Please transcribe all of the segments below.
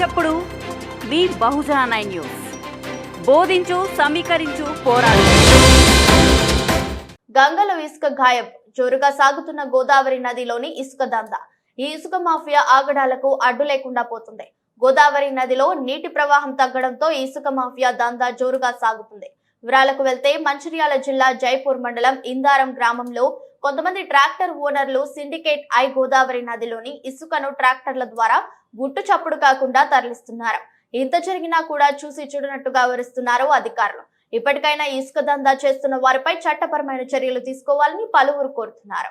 చప్పుడు. మీ Bahujan nine news. బోధించు సమీకరించు పోరాడు. గంగలో ఇసుక గాయం. జోరుగా సాగుతున్న గోదావరి నదిలోని ఇసుక దంద. ఈ ఇసుక మాఫియా ఆగడాలకు అడ్డు లేకుండా పోతుంది. గోదావరి నదిలో నీటి ప్రవాహం తగ్గడంతో ఇసుక మాఫియా దందా జోరుగా సాగుతుంది. వివరాలకు వెళ్తే మంచిర్యాల జిల్లా జైపూర్ మండలం ఇందారం గ్రామంలో కొంతమంది ట్రాక్టర్ ఓనర్లు సిండికేట్ ఐ గోదావరి నదిలోని ఇసుకను ట్రాక్టర్ల ద్వారా గుట్టు చప్పుడు కాకుండా తరలిస్తున్నారు. ఇంత జరిగినా కూడా చూసి చూడనట్టుగా వివరిస్తున్నారు అధికారులు. ఇప్పటికైనా ఇసుక దందా చేస్తున్న వారిపై చట్టపరమైన చర్యలు తీసుకోవాలని పలువురు కోరుతున్నారు.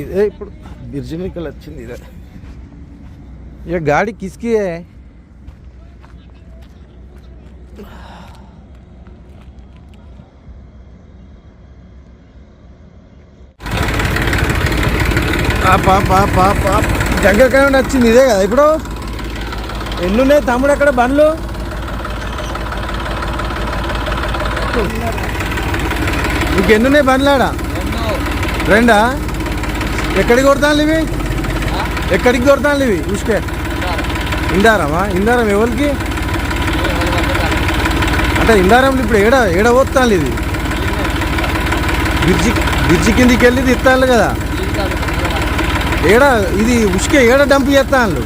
ఇదే ఇప్పుడు బిర్జుమికల్ వచ్చింది ఇదే. ఇక గాడి కిస్కి. జంగకాయ వచ్చింది ఇదే కదా ఇప్పుడు. ఎన్నున్నాయి తమ్ముడు అక్కడ బండ్లు? ఇంకెన్నున్నాయి ఎన్నున్నాయి బండ్లు ఆడ? రెండా? ఎక్కడికి కొడతాను ఇవి ఎక్కడికి కొడతాను ఇవి చూసుకే. ఇందారమా? ఇందారం ఎవరికి? అంటే ఇందారం ఇప్పుడు ఏడ ఏడ పోతాను ఇది బ్రిడ్జి బ్రిడ్జి కిందికి వెళ్ళి తిత్తాను కదా? ఏడ ఇది ఉసుకే ఏడ డంప్ చేస్తాను